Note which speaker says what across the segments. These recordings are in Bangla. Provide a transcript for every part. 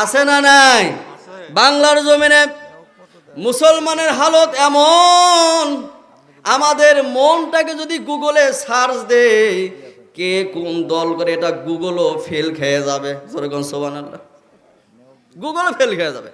Speaker 1: আছে না নাই? বাংলার জমিনে মুসলমানের হালত এমন আমাদের মনটাকে যদি গুগলে সার্চ দে কে কোন দল করে এটা গুগলও ফেল খেয়ে যাবে। যেরকম সোবান আল্লাহ গুগলও ফেল খেয়ে যাবে।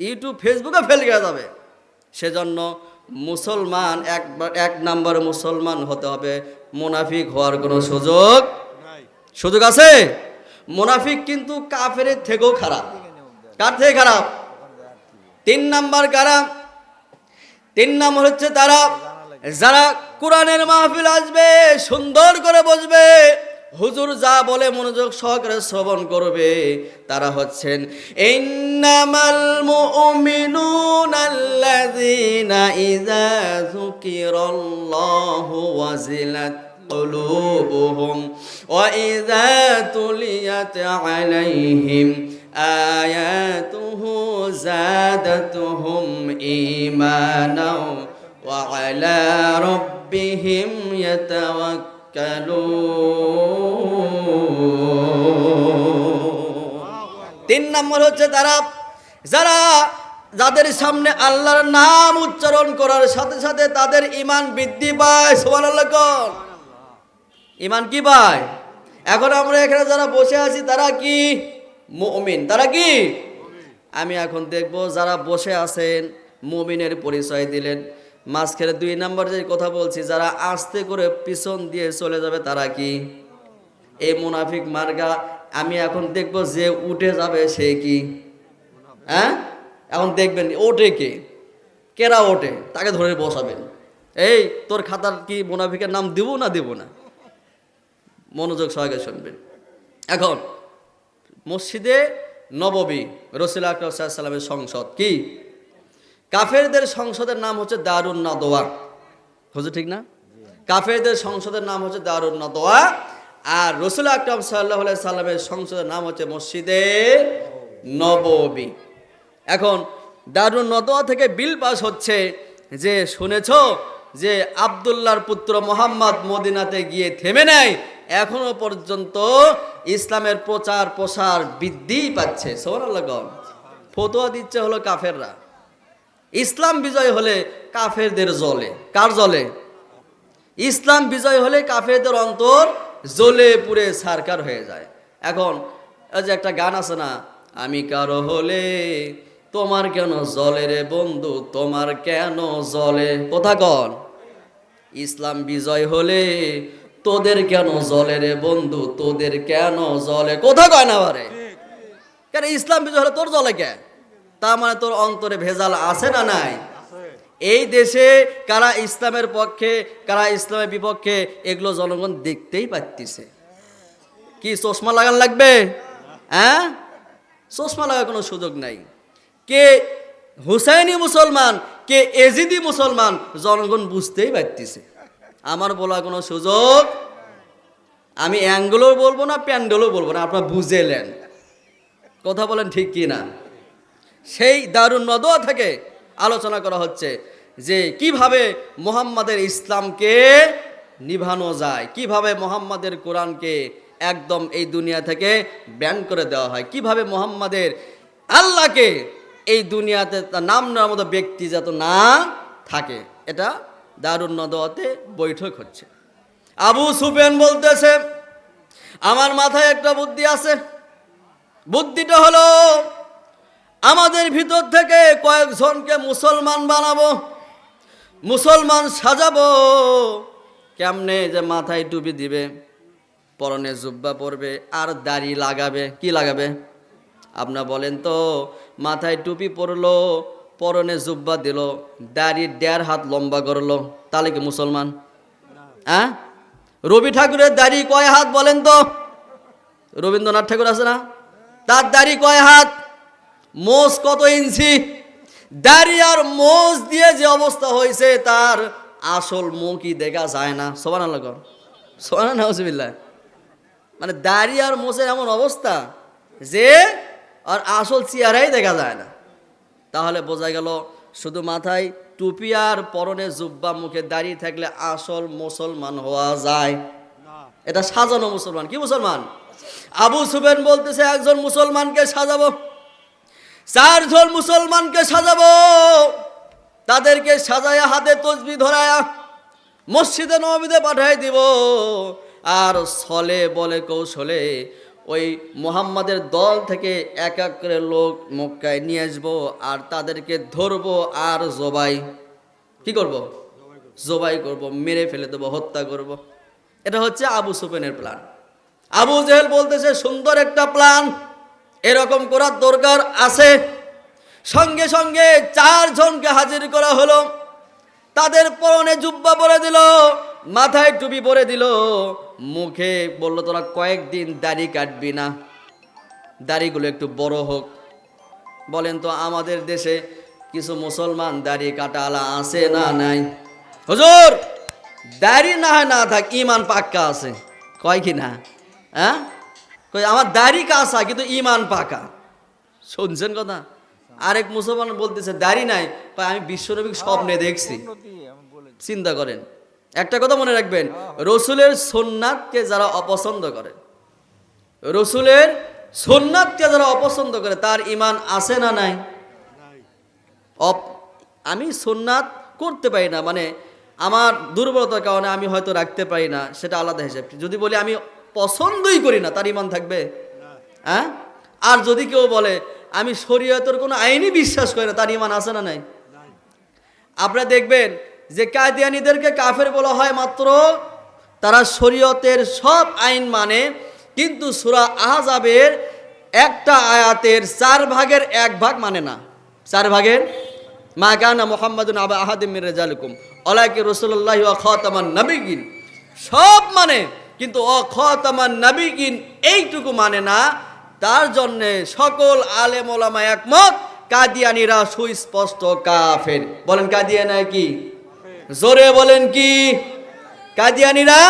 Speaker 1: ইউটিউব ফেসবুকে ফেল খেয়ে যাবে। সেজন্য মুসলমান একবার এক নাম্বার মুসলমান হতে হবে। মুনাফিক হওয়ার কোনো সুযোগ সুযোগ আছে? মুনাফিক কিন্তু কাফের থেকেও খারাপ। কার থেকে খারাপ? তিন নাম্বার কারা? তিন নাম্বার হচ্ছে তারা, যারা কোরআনের মাহফিল আসবে, সুন্দর করে বসবে, হুজুর যা বলে মনোযোগ সহকারে শ্রবণ করবে, তারা হচ্ছেন, ইন্নামাল মুমিনুনা আল্লাযীনা ইযা যুকিরাল্লাহু ওয়াজিলাত قلوبهم وإذا تليت عليهم آياته زادتهم إيمانا وعلى ربهم يتوكلون তিন নম্বর হচ্ছে তারা যারা যাদের সামনে আল্লাহর নাম উচ্চারণ করার সাথে সাথে তাদের ইমান বৃদ্ধি পায় সোমান আল্লাহ কন ইমান কি পায় এখন আমরা এখানে যারা বসে আছি, তারা কি? মমিন। তারা কি? আমি এখন দেখব যারা বসে আছেন, মমিনের পরিচয় দিলেন। মাঝখানে দুই নাম্বার যে কথা বলছি, যারা আস্তে করে পিছন দিয়ে চলে যাবে, তারা কি? এই মুনাফিক মার্গা, আমি এখন দেখব যে উঠে যাবে সে কি। হ্যাঁ? এখন দেখবেন, ওঠে কে? কেরা ওঠে? তাকে ধরে বসাবেন। এই, তোর খাতার কি মুনাফিকের নাম দিব না দিব না? মনোযোগ সহকারে শুনবেন। এখন, মসজিদে নববী রসুল আকরামের সংসদ কি? কাফেরদের সংসদের নাম হচ্ছে দারুণ নাদোয়া হচ্ছে ঠিক না? কাফেরদের সংসদের নাম হচ্ছে দারুণ নাদোয়া আর রসুল আকরাম সাল্লাহ সাল্লামের সংসদের নাম হচ্ছে মসজিদে নববী। এখন, দারুণ নদোয়া থেকে বিল পাস হচ্ছে যে শুনেছ যে আবদুল্লাহর পুত্র মোহাম্মদ মদিনাতে গিয়ে থেমে নেয় এখনও পর্যন্ত ইসলামের প্রচার প্রসার বৃদ্ধিই পাচ্ছে। সৌরাল্লাগন ফতোয়া দিচ্ছে হলো কাফেররা। ইসলাম বিজয় হলে কাফেরদের জলে কার জলে ইসলাম বিজয় হলে কাফেরদের অন্তর জ্বলে পুড়ে সারকার হয়ে যায়। এখন যে একটা গান আছে না, আমি কারও হলে তোমার কেন জলে রে বন্ধু? তোমার কেন জলে কথা কন। ইসলাম বিজয় হলে তোদের কেন জলে রে বন্ধু? তোদের কেন জলে? কোথা কয় না বারে। কেন ইসলাম বিজয় হলে তোর জলে কে তার মানে তোর অন্তরে ভেজাল আছে না নাই? এই দেশে কারা ইসলামের পক্ষে, কারা ইসলামের বিপক্ষে, এগুলো জনগণ দেখতেই পাচ্ছিছে কি চশমা লাগান লাগবে? হ্যাঁ? চশমা লাগার কোনো সুযোগ নাই। কে হুসাইনি মুসলমান, কে এজিদি মুসলমান, জনগণ বুঝতেই পারতেছে। আমার বলা কোনো সুযোগ? আমি অ্যাঙ্গেলও বলব না, প্যান্ডেলও বলব না, আপনারা বুঝেলেন। কথা বলেন ঠিক কি না সেই দারুণ নদোয়া থেকে আলোচনা করা হচ্ছে যে কীভাবে মোহাম্মদের ইসলামকে নিভানো যায়, কীভাবে মোহাম্মদের কোরআনকে একদম এই দুনিয়া থেকে ব্যান করে দেওয়া হয়, কীভাবে মোহাম্মদের আল্লাহকে এই দুনিয়াতে তার নাম নেওয়ার মতো ব্যক্তি যাতে না থাকে। এটা দারুণ নদোয়াতে বৈঠক হচ্ছে। আবু সুফেন বলতেছে, আমার মাথায় একটা বুদ্ধি আছে। বুদ্ধিটা হলো, আমাদের ভিতর থেকে কয়েকজনকে মুসলমান বানাবো, মুসলমান সাজাবো। কেমনে যে মাথায় টুপি দিবে, পরনে জুব্বা পরবে, আর দাড়ি লাগাবে, কি লাগাবে? আপনার বলেন তো, মাথায় টুপি পরলো পরনে জুব্বা দিল, দাড়ি দেড় হাত লম্বা করল, তাহলে কি মুসলমান? হ্যাঁ রবি ঠাকুরের দাড়ি কয় হাত বলেন তো? রবীন্দ্রনাথ ঠাকুর আছে না? তার দাড়ি কয় হাত? মোষ কত ইঞ্চি? দাড়ি আর মোষ দিয়ে যে অবস্থা হয়েছে, তার আসল মুখই দেখা যায় না। সোবান আল্লাহ মানে দাড়ি আর মোষের এমন অবস্থা যে, আর আসল চেয়ারাই দেখা যায় না। তাহলে বোঝা গেল শুধু মাথায় টুপি আর পরনে জুব্বা মুখে দাঁড়িয়ে থাকলে আসল মুসলমান হওয়া যায়। এটা সাজানো মুসলমান। কি মুসলমান? আবু সুবেন বলতেছে একজন মুসলমানকে সাজাবো চারজন মুসলমানকে সাজাবো তাদেরকে সাজায়া হাতে তসবি ধরায়া মসজিদে নবীতে পাঠাই দিব। আর ছলে বলে কৌশলে ওই মোহাম্মদের দল থেকে এক এক করে লোক মক্কায় নিয়ে আসব আর তাদেরকে ধরবো আর জবাই। কি করব? জবাই করব, মেরে ফেলে দেবো, হত্যা করব। এটা হচ্ছে আবু সুফেনের প্ল্যান আবু জেহেল বলতেছে, সুন্দর একটা প্ল্যান এরকম করার দরকার আছে। সঙ্গে সঙ্গে চারজনকে হাজির করা হলো। তাদের পরনে জুব্বা পরে দিল, মাথায় টুপি পরে দিল। মুখে বলল, তোরা কয়েকদিন দাড়ি কাটবি না। দাড়িগুলো একটু বড় হোক। বলেন, তো আমাদের দেশে কিছু মুসলমান দাড়ি কাটালা আছে না নাই? হুজুর, দাড়ি না হয় না থাক ইমান পাক্কা আছে। কয় কি না? হ্যাঁ? কই আমার দাড়ি কাঁচা, কিন্তু ইমান পাকা। শুনছেন কথা? আরেক মুসলমান বলতেছে, দাড়ি নাই। আমি বিশ্বনবীর স্বপ্নে দেখছি। চিন্তা করেন। একটা কথা মনে রাখবেন, রসুলের সোননাথকে যারা অপছন্দ করে, রসুলের সোননাথকে যারা অপছন্দ করে, তার ইমান আছে না নাই? আমি সোননাথ করতে পারি না মানে আমার দুর্বলতার কারণে আমি হয়তো রাখতে পারি না, সেটা আলাদা হিসেব। যদি বলি আমি পছন্দই করি না, তার ইমান থাকবে? হ্যাঁ? আর যদি কেউ বলে, আমি শরীয়তের কোনো আইনই বিশ্বাস করি না, তার ইমান আছে না নাই? আপনারা দেখবেন যে কাদিয়ানিদেরকে কাফের বলা হয় মাত্র, তারা শরীয়তের সব আইন মানে কিন্তু সুরা আহজাবের একটা আয়াতের চার ভাগের এক ভাগ মানে না। চার ভাগের? মা কানা মোহাম্মদ আবা আহাদিম মির রেজালুকুম। অলাইকে রসুল্লাহ খাতামান নবীগিন সব মানে কিন্তু অ অখতামান নবীগিন এইটুকু মানে না। তার জন্যে সকল আলেম একমত, কাদিয়ানিরা সুস্পষ্ট কাফের। বলেন কাদিয়ানা কি? জোরে বলেন কি? কাদিয়ানিরা,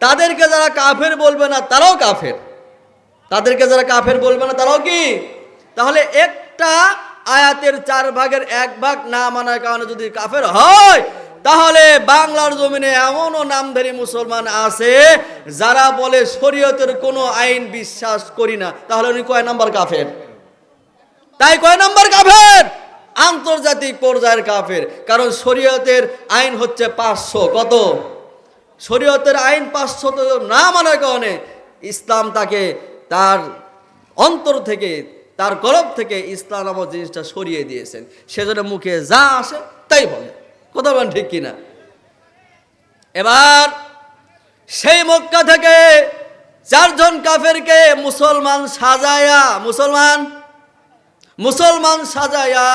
Speaker 1: তাদেরকে যারা কাফের বলবে না, তারাও কাফের। তাদেরকে যারা কাফের বলবে না, তারাও কি? তাহলে একটা আয়াতের চার ভাগের এক ভাগ না মানার কারণে যদি কাফের হয়, তাহলে বাংলার জমিনে এমনও নামধারী মুসলমান আছে, যারা বলে শরীয়তের কোনো আইন বিশ্বাস করি না। তাহলে উনি কয় নাম্বার কাফের? তাই কয় নাম্বার কাফের? আন্তর্জাতিক পর্যায়ের কাফের। কারণ শরীয়তের আইন হচ্ছে পাঁচশো। কত? শরীয়তের আইন পাঁচশো না মানার কারণে ইসলাম তাকে তার অন্তর থেকে, তার গলব থেকে ইসলাম নামক জিনিসটা সরিয়ে দিয়েছেন। সেজন্য মুখে যা আসে তাই বলে। কথা বলেন ঠিক কিনা? এবার সেই মক্কা থেকে চারজন কাফেরকে মুসলমান সাজায়া, মুসলমান মুসলমান সাজায়া,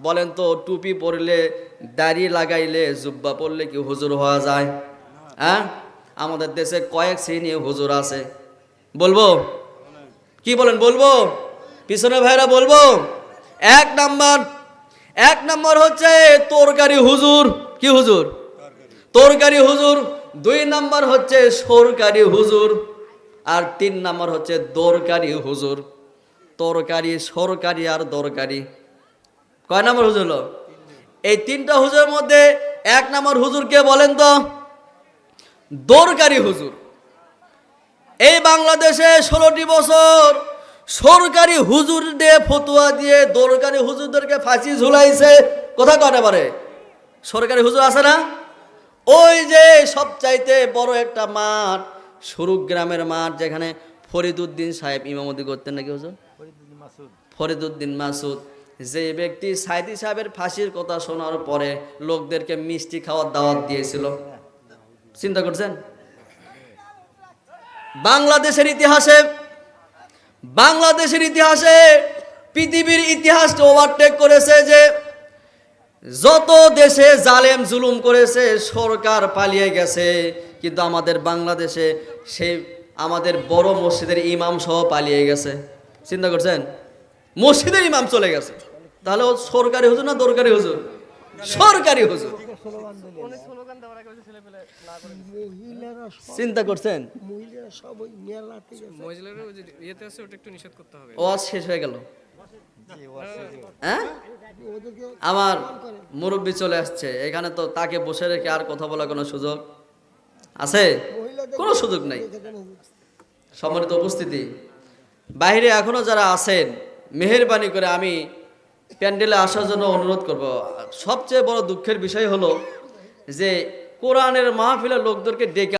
Speaker 1: বলেন তো, টুপি পরলে, দাড়ি লাগাইলে জুব্বা পরলে কি হুজুর হওয়া যায়? হ্যাঁ? আমাদের দেশে কয়েক শ্রেণি হুজুর আছে। বলব? কি বলেন, বলব? পিছনে ভাইরা বলব? এক নাম্বার এক নাম্বার হচ্ছে তরকারি হুজুর। কি হুজুর? তরকারি হুজুর। দুই নাম্বার হচ্ছে সরকারি হুজুর। আর তিন নাম্বার হচ্ছে দরকারি হুজুর। তরকারি, সরকারি আর দরকারি। কয় নাম্বার হুজুর এই তিনটা হুজুরের মধ্যে এক নম্বর হুজুর কে বলেন তো? দরকারি হুজুর। এই বাংলাদেশে ষোলোটি বছর সরকারি হুজুর দিয়ে ফতুয়া দিয়ে দরকারি হুজুরদেরকে ফাঁসি ঝুলাইছে। কোথা কনে পারে? সরকারি হুজুর আছে না? ওই যে সবচাইতে বড় একটা মাঠ সুরুক গ্রামের মাঠ যেখানে ফরিদুদ্দিন সাহেব ইমামতি করতেন নাকি হুজুর? ফরিদুদ্দিন মাসুদ, যে ব্যক্তি সাইদি সাহেবের ফাঁসির কথা শোনার পরে লোকদেরকে মিষ্টি খাওয়ার দাওয়াত দিয়েছিল। চিন্তা করছেন? বাংলাদেশের ইতিহাসে বাংলাদেশের ইতিহাসে পৃথিবীর ইতিহাসকে ওভারটেক করেছে যে যত দেশে জালেম জুলুম করেছে, সরকার পালিয়ে গেছে, কিন্তু আমাদের বাংলাদেশে সেই আমাদের বড় মসজিদের ইমাম সহ পালিয়ে গেছে। চিন্তা করছেন? মসজিদের ইমাম চলে গেছে। তাহলে ও সরকারি হুজুর না দরকারি হুজুর? সরকারি হুজুর। চিন্তা করছেন? ওয়াজ শেষ হয়ে গেল। হ্যাঁ? আমার মুরব্বী চলে আসছে। এখানে তো তাকে বসে রেখে আর কথা বলার কোনো সুযোগ আছে? কোনো সুযোগ নাই। সম্মানিত উপস্থিতি। বাইরে এখনও যারা আছেন, মেহরবানি করে আমি প্যান্ডেলে আসার জন্য অনুরোধ করব। সবচেয়ে বড় দুঃখের বিষয় হলো যে কোরআনের মাহফিলের লোকদেরকে ডেকে